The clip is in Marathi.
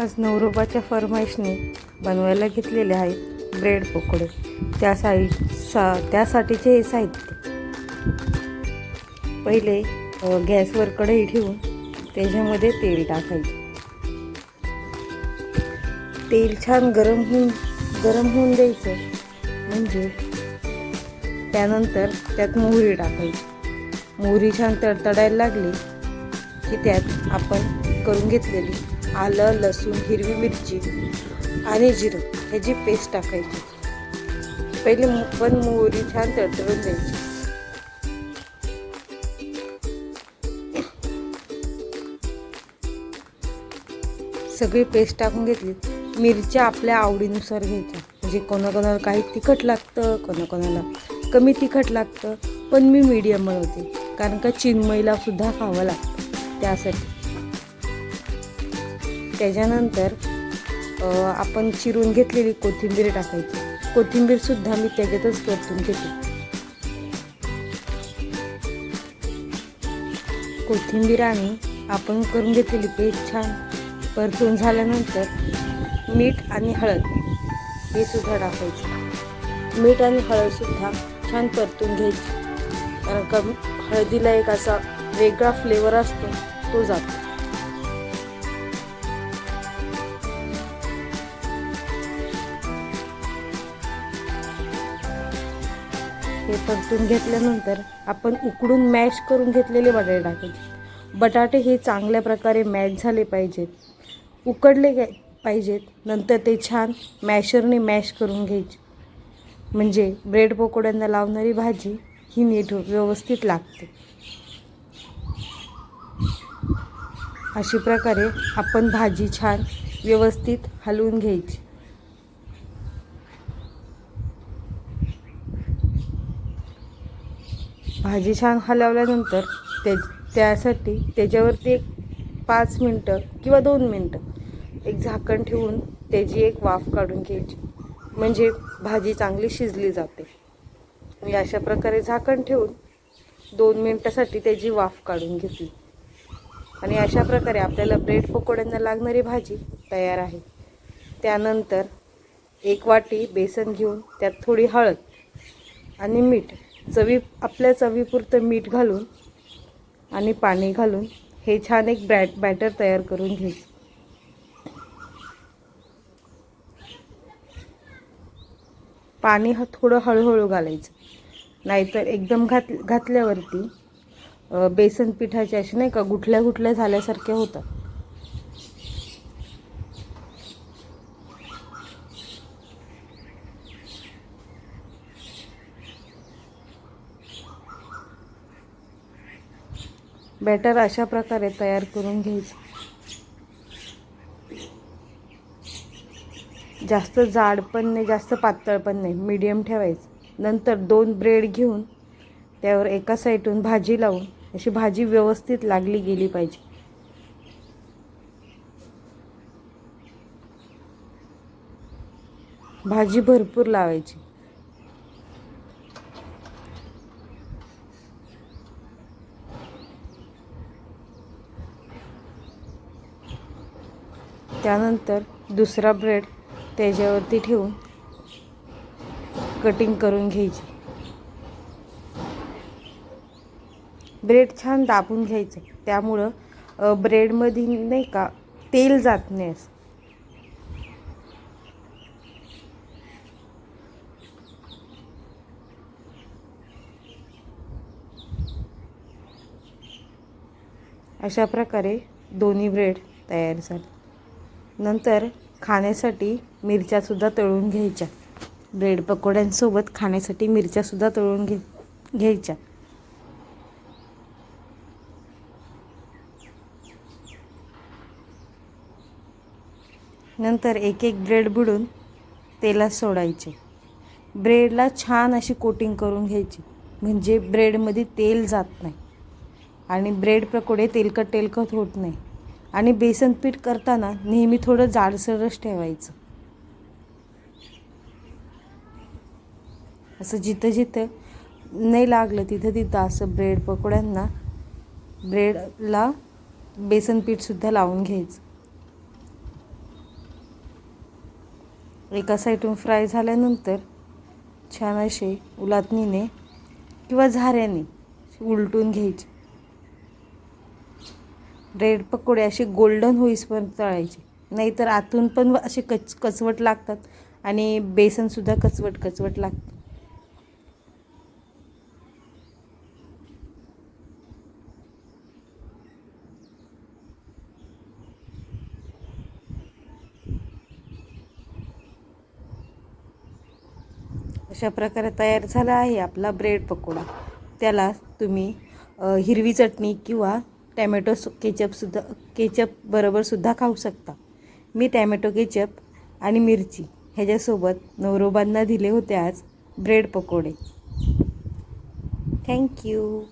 आज नवरोबाच्या फरमाईशने बनवायला घेतलेले आहेत ब्रेड पकोडे. त्या साई सा त्यासाठीचे हे साहित्य. पहिले गॅसवर कढई ठेवून त्याच्यामध्ये तेल टाकायचे. तेल छान गरम होऊन गरम होऊन द्यायचं. म्हणजे त्यानंतर त्यात मोहरी टाकायची. मोहरी छान तडतडायला लागली की त्यात आपण करून घेतलेली आलं लसूण हिरवी मिरची आणि जिरं ह्याची पेस्ट टाकायची. पहिले पण मोहरी छान तडतडून द्यायची. सगळी पेस्ट टाकून घेतली. मिरच्या आपल्या आवडीनुसार घ्यायच्या. म्हणजे कोणाकोणाला काही तिखट लागतं कोणाकोणाला कमी तिखट लागतं पण मी मीडियम बनवते कारण का चिन्मईला सुद्धा खावं लागतं. त्यासाठी. त्याच्यानंतर आपण चिरून घेतलेली कोथिंबीर टाकायची. कोथिंबीरसुद्धा मी त्याच्यातच परतून घेते. कोथिंबीर आणि आपण करून घेतलेली पेस्ट छान परतून झाल्यानंतर मीठ आणि हळद हे सुद्धा टाकायचं. मीठ आणि हळदसुद्धा छान परतून घ्यायची. कारण का हळदीला एक असा वेगळा फ्लेवर असतो तो जातो. हे परतून घेतल्यानंतर आपण उकडून मॅश करून घेतलेले बटाटे टाकायचे. बटाटे हे चांगल्या प्रकारे मॅश झाले पाहिजेत. उकडले गे पाहिजेत. नंतर ते छान मॅशरने मॅश करून घ्यायचे. म्हणजे ब्रेड पकोड्यांना लावणारी भाजी ही नीट व्यवस्थित लागते. अशी प्रकारे आपण भाजी छान व्यवस्थित हलवून घ्यायची. भाजी छान हलवल्यानंतर ते त्यासाठी त्याच्यावरती एक पाच मिनटं किंवा दोन मिनटं एक झाकण ठेवून त्याची एक वाफ काढून घ्यायची. म्हणजे भाजी चांगली शिजली जाते. मी अशा प्रकारे झाकण ठेवून दोन मिनटासाठी त्याची वाफ काढून घेतली. आणि अशा प्रकारे आपल्याला ब्रेड पकोड्यांना लागणारी भाजी तयार आहे. त्यानंतर एक वाटी बेसन घेऊन त्यात थोडी हळद आणि मीठ चवी आपल्या चवीपुरतं मीठ घालून आणि पाणी घालून हे छान एक बॅट बॅटर तयार करून घ्यायचं. पाणी ह थोडं हळूहळू घालायचं. नाहीतर एकदम घात घातल्यावरती बेसन पिठाचे असे नाही का गुठल्या गुठल्या झाल्यासारखे होतं बॅटर अशा प्रकारे तयार करून घ्यायचं. जास्त जाड पण नाही जास्त पातळ पण नाही मीडियम ठेवायचं. नंतर दोन ब्रेड घेऊन त्यावर एका साईडून भाजी लावून अशी भाजी व्यवस्थित लागली गेली पाहिजे. भाजी भरपूर लावायची. त्यानंतर दुसरा ब्रेड त्याच्यावरती ठेवून कटिंग करून घ्यायची. ब्रेड छान दाबून घ्यायचं. त्यामुळं ब्रेडमध्ये नाही का तेल जात नाही असं. अशा प्रकारे दोन्ही ब्रेड तयार झाले. नंतर खाण्यासाठी मिरच्यासुद्धा तळून घ्यायच्या. ब्रेड पकोड्यांसोबत खाण्यासाठी मिरच्यासुद्धा तळून घे घ्यायच्या. नंतर एक एक ब्रेड बुडून तेलात सोडायचे. ब्रेडला छान अशी कोटिंग करून घ्यायची म्हणजे ब्रेडमध्ये तेल जात नाही. आणि ब्रेड पकोडे तेलकट तेलकट होत नाही. आणि बेसन पीठ करताना नेहमी थोडं जाडसरच ठेवायचं. असं जिथं जिथं नाही लागलं तिथं तिथं असं ब्रेड पकोड्यांना ब्रेडला बेसन पीठसुद्धा लावून घ्यायचं. एका साईडून फ्राय झाल्यानंतर छान असे उलातणीने किंवा झाऱ्याने उलटून घ्यायचे. ब्रेड पकोडे असे गोल्डन होईसपर्यंत तळायचे. नाहीतर आतून पण असे कच कचवट लागतात आणि बेसनसुद्धा कचवट कचवट लागतं. अशा प्रकारे तयार झाला आहे आपला ब्रेड पकोडा. त्याला तुम्ही हिरवी चटणी किंवा टॅमॅटो सु केचपसुद्धा केचप बरोबरसुद्धा खाऊ शकता. मी टॅमॅटो केचप आणि मिरची ह्याच्यासोबत नवरोबांना दिले होते आज ब्रेड पकोडे. थँक्यू